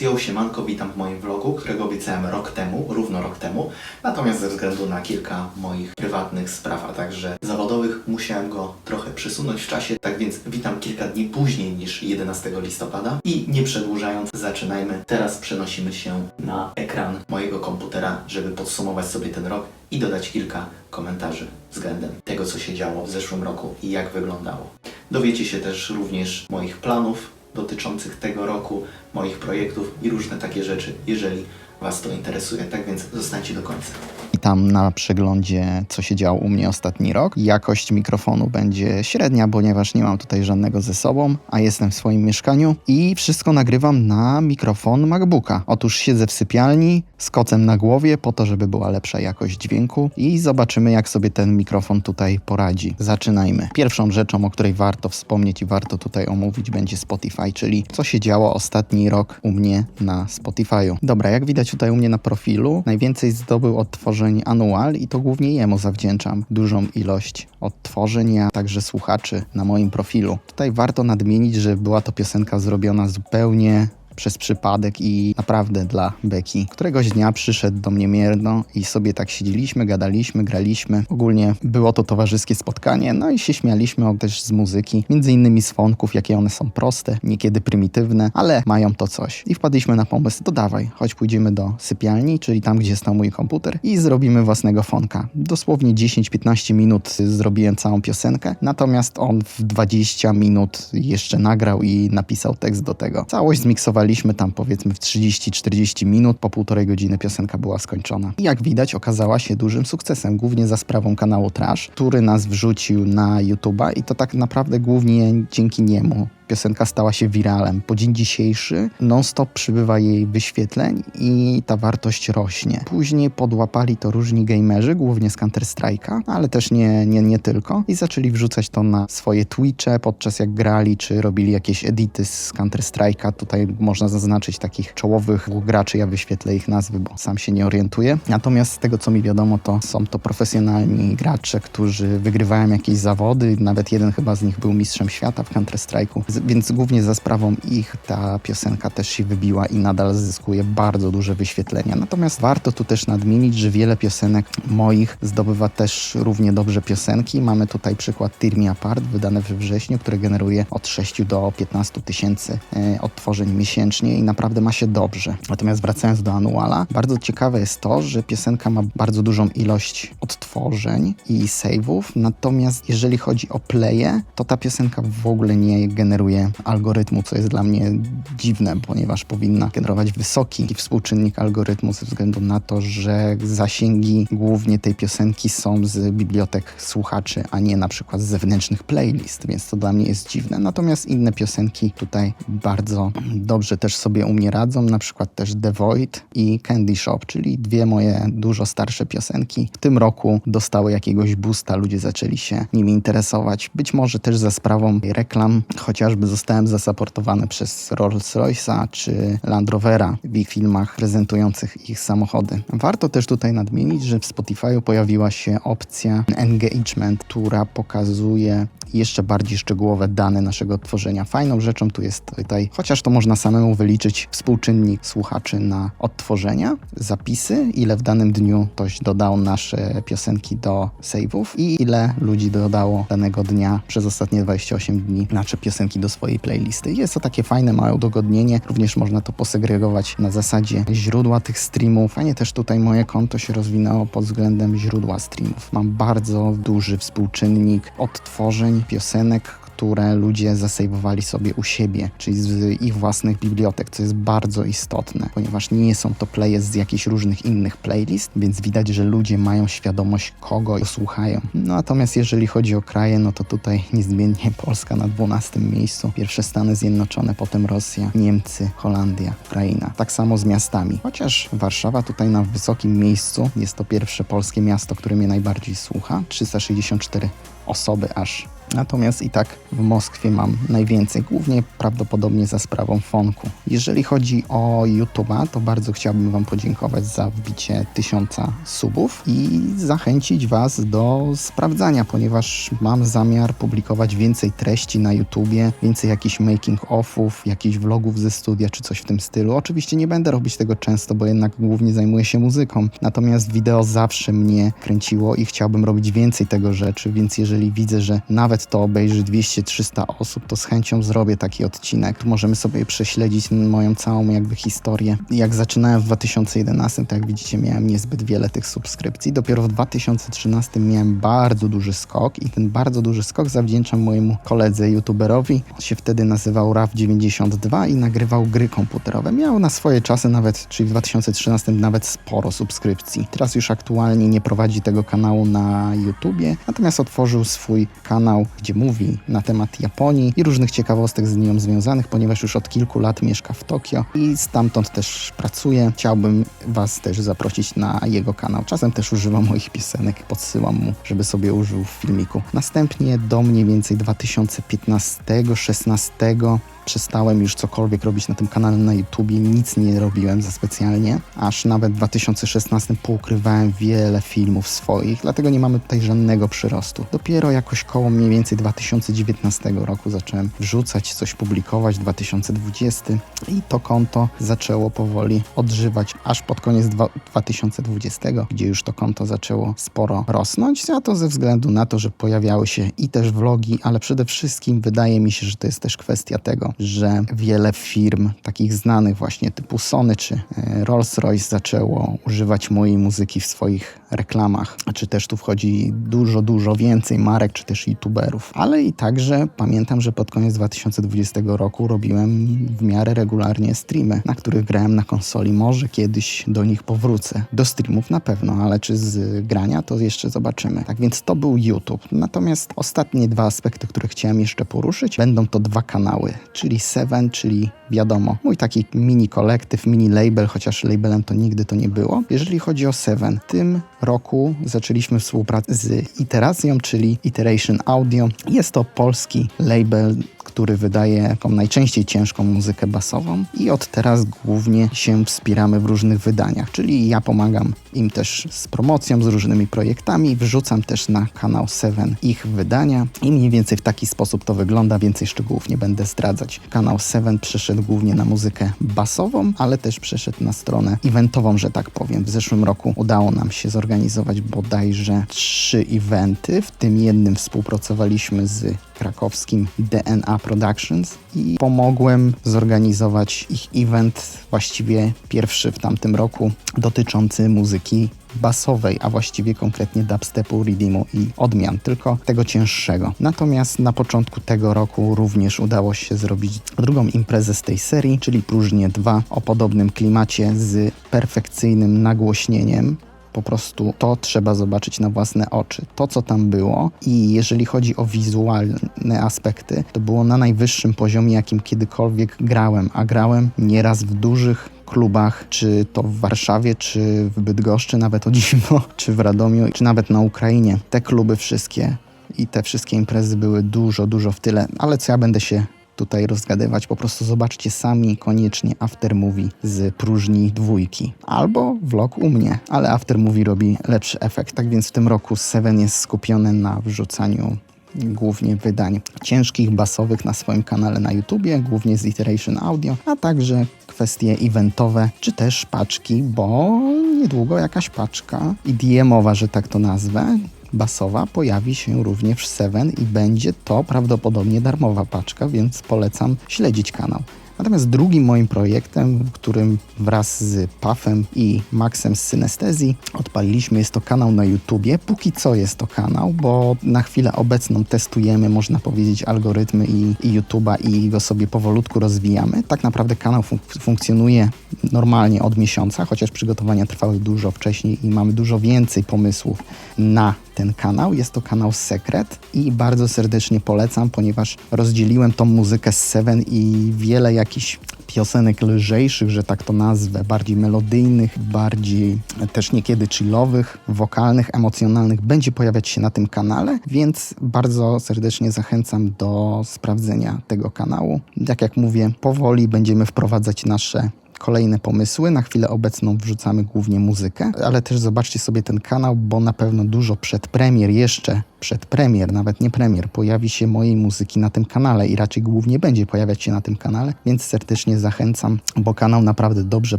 Yo, siemanko, witam w moim vlogu, którego obiecałem rok temu, równo rok temu. Natomiast ze względu na kilka moich prywatnych spraw, a także zawodowych, musiałem go trochę przesunąć w czasie. Tak więc witam kilka dni później niż 11 listopada. I nie przedłużając, zaczynajmy. Teraz przenosimy się na ekran mojego komputera, żeby podsumować sobie ten rok i dodać kilka komentarzy względem tego, co się działo w zeszłym roku i jak wyglądało. Dowiecie się też również moich planów dotyczących tego roku, moich projektów i różne takie rzeczy, jeżeli Was to interesuje. Tak więc zostańcie do końca. Witam na przeglądzie, co się działo u mnie ostatni rok. Jakość mikrofonu będzie średnia, ponieważ nie mam tutaj żadnego ze sobą, a jestem w swoim mieszkaniu i wszystko nagrywam na mikrofon MacBooka. Otóż siedzę w sypialni z kocem na głowie po to, żeby była lepsza jakość dźwięku i zobaczymy, jak sobie ten mikrofon tutaj poradzi. Zaczynajmy. Pierwszą rzeczą, o której warto wspomnieć i warto tutaj omówić, będzie Spotify, czyli co się działo ostatni rok u mnie na Spotify'u. Dobra, jak widać tutaj u mnie na profilu, najwięcej zdobył odtworzeń Anual i to głównie jemu zawdzięczam dużą ilość odtworzeń, a także słuchaczy na moim profilu. Tutaj warto nadmienić, że była to piosenka zrobiona zupełnie przez przypadek i naprawdę dla Beki. Któregoś dnia przyszedł do mnie Mierno i sobie tak siedzieliśmy, gadaliśmy, graliśmy. Ogólnie było to towarzyskie spotkanie, no i się śmialiśmy też z muzyki, między innymi z fonków, jakie one są proste, niekiedy prymitywne, ale mają to coś. I wpadliśmy na pomysł, to dawaj, chodź pójdziemy do sypialni, czyli tam, gdzie stał mój komputer i zrobimy własnego fonka. Dosłownie 10-15 minut zrobiłem całą piosenkę, natomiast on w 20 minut jeszcze nagrał i napisał tekst do tego. Całość zmiksowaliśmy tam powiedzmy w 30-40 minut, po półtorej godziny piosenka była skończona. I jak widać okazała się dużym sukcesem, głównie za sprawą kanału Trash, który nas wrzucił na YouTube'a i to tak naprawdę głównie dzięki niemu piosenka stała się wiralem. Po dzień dzisiejszy non-stop przybywa jej wyświetleń i ta wartość rośnie. Później podłapali to różni gamerzy, głównie z Counter-Strike'a, ale też nie, nie, nie tylko i zaczęli wrzucać to na swoje Twitche podczas jak grali, czy robili jakieś edity z Counter-Strike'a. Tutaj można zaznaczyć takich czołowych graczy, ja wyświetlę ich nazwy, bo sam się nie orientuję. Natomiast z tego, co mi wiadomo, to są to profesjonalni gracze, którzy wygrywają jakieś zawody, nawet jeden chyba z nich był mistrzem świata w Counter-Strike'u, więc głównie za sprawą ich ta piosenka też się wybiła i nadal zyskuje bardzo duże wyświetlenia. Natomiast warto tu też nadmienić, że wiele piosenek moich zdobywa też równie dobrze piosenki. Mamy tutaj przykład Tear Apart, wydane we wrześniu, które generuje od 6 do 15 tysięcy e, odtworzeń miesięcznie i naprawdę ma się dobrze. Natomiast wracając do Anuala, bardzo ciekawe jest to, że piosenka ma bardzo dużą ilość odtworzeń i save'ów, natomiast jeżeli chodzi o playe, to ta piosenka w ogóle nie generuje algorytmu, co jest dla mnie dziwne, ponieważ powinna generować wysoki współczynnik algorytmu ze względu na to, że zasięgi głównie tej piosenki są z bibliotek słuchaczy, a nie na przykład z zewnętrznych playlist, więc to dla mnie jest dziwne. Natomiast inne piosenki tutaj bardzo dobrze też sobie u mnie radzą, na przykład też The Void i Candy Shop, czyli dwie moje dużo starsze piosenki. W tym roku dostały jakiegoś boosta, ludzie zaczęli się nimi interesować. Być może też za sprawą reklam, chociażby zostałem zasaportowany przez Rolls-Royce'a czy Land Rovera w ich filmach prezentujących ich samochody. Warto też tutaj nadmienić, że w Spotify'u pojawiła się opcja engagement, która pokazuje jeszcze bardziej szczegółowe dane naszego tworzenia. Fajną rzeczą tu jest tutaj, chociaż to można samemu wyliczyć, współczynnik słuchaczy na odtworzenia, zapisy, ile w danym dniu ktoś dodał nasze piosenki do save'ów i ile ludzi dodało danego dnia przez ostatnie 28 dni nasze piosenki do swojej playlisty. Jest to takie fajne, małe udogodnienie. Również można to posegregować na zasadzie źródła tych streamów. Fajnie też tutaj moje konto się rozwinęło pod względem źródła streamów. Mam bardzo duży współczynnik odtworzeń piosenek, które ludzie zasejwowali sobie u siebie, czyli z ich własnych bibliotek, co jest bardzo istotne, ponieważ nie są to playe z jakichś różnych innych playlist, więc widać, że ludzie mają świadomość, kogo słuchają. No, natomiast jeżeli chodzi o kraje, no to tutaj niezmiennie Polska na 12 miejscu, pierwsze Stany Zjednoczone, potem Rosja, Niemcy, Holandia, Ukraina. Tak samo z miastami. Chociaż Warszawa tutaj na wysokim miejscu, jest to pierwsze polskie miasto, które mnie najbardziej słucha, 364 osoby aż. Natomiast i tak w Moskwie mam najwięcej, głównie prawdopodobnie za sprawą Fonku. Jeżeli chodzi o YouTube'a, to bardzo chciałbym Wam podziękować za wbicie tysiąca subów i zachęcić Was do sprawdzania, ponieważ mam zamiar publikować więcej treści na YouTubie, więcej jakichś making-offów, jakichś vlogów ze studia czy coś w tym stylu. Oczywiście nie będę robić tego często, bo jednak głównie zajmuję się muzyką, natomiast wideo zawsze mnie kręciło i chciałbym robić więcej tego rzeczy, więc jeżeli widzę, że nawet to obejrzy 200-300 osób, to z chęcią zrobię taki odcinek. Możemy sobie prześledzić moją całą jakby historię. Jak zaczynałem w 2011, to jak widzicie miałem niezbyt wiele tych subskrypcji. Dopiero w 2013 miałem bardzo duży skok i ten bardzo duży skok zawdzięczam mojemu koledze youtuberowi. On się wtedy nazywał RAF92 i nagrywał gry komputerowe. Miał na swoje czasy nawet, czyli w 2013 nawet sporo subskrypcji. Teraz już aktualnie nie prowadzi tego kanału na YouTubie, natomiast otworzył swój kanał, gdzie mówi na temat Japonii i różnych ciekawostek z nią związanych, ponieważ już od kilku lat mieszka w Tokio i stamtąd też pracuje. Chciałbym Was też zaprosić na jego kanał. Czasem też używam moich piosenek, podsyłam mu, żeby sobie użył w filmiku. Następnie do mniej więcej 2015-16 przestałem już cokolwiek robić na tym kanale na YouTubie, nic nie robiłem za specjalnie, aż nawet w 2016 poukrywałem wiele filmów swoich, dlatego nie mamy tutaj żadnego przyrostu. Dopiero jakoś koło mniej więcej 2019 roku zacząłem wrzucać, coś publikować, 2020 i to konto zaczęło powoli odżywać, aż pod koniec dwa- 2020, gdzie już to konto zaczęło sporo rosnąć, a to ze względu na to, że pojawiały się i też vlogi, ale przede wszystkim wydaje mi się, że to jest też kwestia tego, że wiele firm takich znanych właśnie typu Sony czy e, Rolls-Royce zaczęło używać mojej muzyki w swoich reklamach, czy też tu wchodzi dużo, dużo więcej marek, czy też youtuberów. Ale i także pamiętam, że pod koniec 2020 roku robiłem w miarę regularnie streamy, na których grałem na konsoli. Może kiedyś do nich powrócę. Do streamów na pewno, ale czy z grania to jeszcze zobaczymy. Tak więc to był YouTube. Natomiast ostatnie dwa aspekty, które chciałem jeszcze poruszyć, będą to dwa kanały, czyli Seven, czyli wiadomo, mój taki mini kolektyw, mini label, chociaż labelem to nigdy to nie było. Jeżeli chodzi o Seven, tym roku zaczęliśmy współpracę z Iteracją, czyli Iteration Audio. Jest to polski label, który wydaje taką najczęściej ciężką muzykę basową. I od teraz głównie się wspieramy w różnych wydaniach, czyli ja pomagam im też z promocją, z różnymi projektami, wrzucam też na kanał Seven ich wydania. I mniej więcej w taki sposób to wygląda, więcej szczegółów nie będę zdradzać. Kanał Seven przeszedł głównie na muzykę basową, ale też przeszedł na stronę eventową, że tak powiem. W zeszłym roku udało nam się zorganizować bodajże trzy eventy, w tym jednym współpracowaliśmy z krakowskim DNA Productions i pomogłem zorganizować ich event, właściwie pierwszy w tamtym roku, dotyczący muzyki basowej, a właściwie konkretnie dubstepu, redeemu i odmian, tylko tego cięższego. Natomiast na początku tego roku również udało się zrobić drugą imprezę z tej serii, czyli Próżnie 2 o podobnym klimacie z perfekcyjnym nagłośnieniem po prostu to trzeba zobaczyć na własne oczy. To, co tam było i jeżeli chodzi o wizualne aspekty, to było na najwyższym poziomie, jakim kiedykolwiek grałem, a grałem nieraz w dużych klubach, czy to w Warszawie, czy w Bydgoszczy, nawet o dziwo, czy w Radomiu, czy nawet na Ukrainie. Te kluby wszystkie i te wszystkie imprezy były dużo, dużo w tyle, ale co ja będę się tutaj rozgadywać, po prostu zobaczcie sami koniecznie aftermovie z próżni dwójki. Albo vlog u mnie, ale aftermovie robi lepszy efekt. Tak więc w tym roku Seven jest skupiony na wrzucaniu głównie wydań ciężkich, basowych na swoim kanale na YouTubie, głównie z Iteration Audio, a także kwestie eventowe, czy też paczki, bo niedługo jakaś paczka EDM-owa, że tak to nazwę, basowa pojawi się również w Seven i będzie to prawdopodobnie darmowa paczka, więc polecam śledzić kanał. Natomiast drugim moim projektem, w którym wraz z Puffem i Maxem z Synestezji odpaliliśmy, jest to kanał na YouTubie. Póki co jest to kanał, bo na chwilę obecną testujemy, można powiedzieć, algorytmy i, i YouTube'a i go sobie powolutku rozwijamy. Tak naprawdę kanał fun- funkcjonuje normalnie od miesiąca, chociaż przygotowania trwały dużo wcześniej i mamy dużo więcej pomysłów na ten kanał. Jest to kanał Sekret i bardzo serdecznie polecam, ponieważ rozdzieliłem tą muzykę z Seven i wiele jakichś piosenek lżejszych, że tak to nazwę, bardziej melodyjnych, bardziej też niekiedy chillowych, wokalnych, emocjonalnych będzie pojawiać się na tym kanale, więc bardzo serdecznie zachęcam do sprawdzenia tego kanału. Tak jak mówię, powoli będziemy wprowadzać nasze kolejne pomysły. Na chwilę obecną wrzucamy głównie muzykę, ale też zobaczcie sobie ten kanał, bo na pewno dużo przedpremier, jeszcze przedpremier, nawet nie premier, pojawi się mojej muzyki na tym kanale i raczej głównie będzie pojawiać się na tym kanale, więc serdecznie zachęcam, bo kanał naprawdę dobrze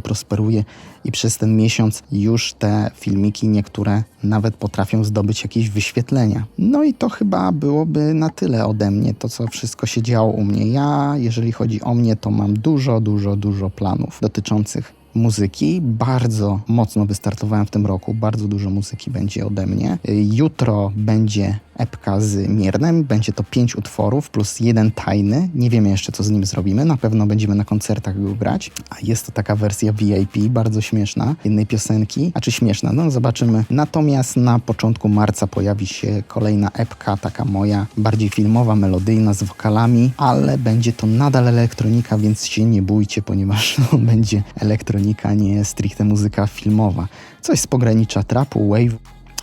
prosperuje i przez ten miesiąc już te filmiki niektóre nawet potrafią zdobyć jakieś wyświetlenia. No i to chyba byłoby na tyle ode mnie, to co wszystko się działo u mnie. Ja, jeżeli chodzi o mnie, to mam dużo, dużo, dużo planów dotyczących muzyki. Bardzo mocno wystartowałem w tym roku, bardzo dużo muzyki będzie ode mnie. Jutro będzie epka z Miernem, będzie to pięć utworów plus jeden tajny. Nie wiemy jeszcze, co z nim zrobimy. Na pewno będziemy na koncertach go grać. A jest to taka wersja VIP, bardzo śmieszna, jednej piosenki. A czy śmieszna? No zobaczymy. Natomiast na początku marca pojawi się kolejna epka, taka moja, bardziej filmowa, melodyjna, z wokalami, ale będzie to nadal elektronika, więc się nie bójcie, ponieważ to będzie elektronika, nie stricte muzyka filmowa. Coś z pogranicza trapu, wave,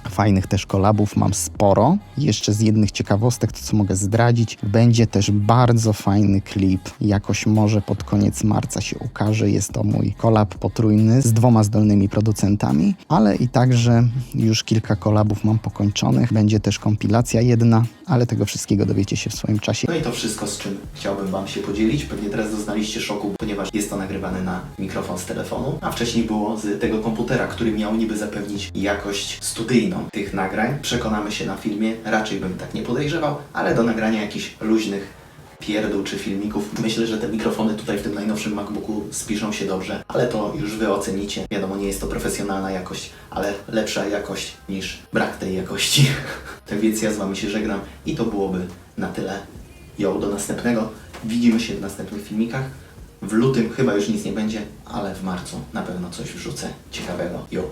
Fajnych też kolabów mam sporo. Jeszcze z jednych ciekawostek, to co mogę zdradzić, będzie też bardzo fajny klip. Jakoś może pod koniec marca się ukaże. Jest to mój kolab potrójny z dwoma zdolnymi producentami, ale i także już kilka kolabów mam pokończonych. Będzie też kompilacja jedna, ale tego wszystkiego dowiecie się w swoim czasie. No i to wszystko, z czym chciałbym Wam się podzielić. Pewnie teraz doznaliście szoku, ponieważ jest to nagrywane na mikrofon z telefonu, a wcześniej było z tego komputera, który miał niby zapewnić jakość studyjną tych nagrań. Przekonamy się na filmie, raczej bym tak nie podejrzewał, ale do nagrania jakichś luźnych pierdół czy filmików. Myślę, że te mikrofony tutaj w tym najnowszym MacBooku spiszą się dobrze, ale to już Wy ocenicie. Wiadomo, nie jest to profesjonalna jakość, ale lepsza jakość niż brak tej jakości. tak więc ja z Wami się żegnam i to byłoby na tyle. Jo, do następnego. Widzimy się w następnych filmikach. W lutym chyba już nic nie będzie, ale w marcu na pewno coś wrzucę ciekawego. Jo.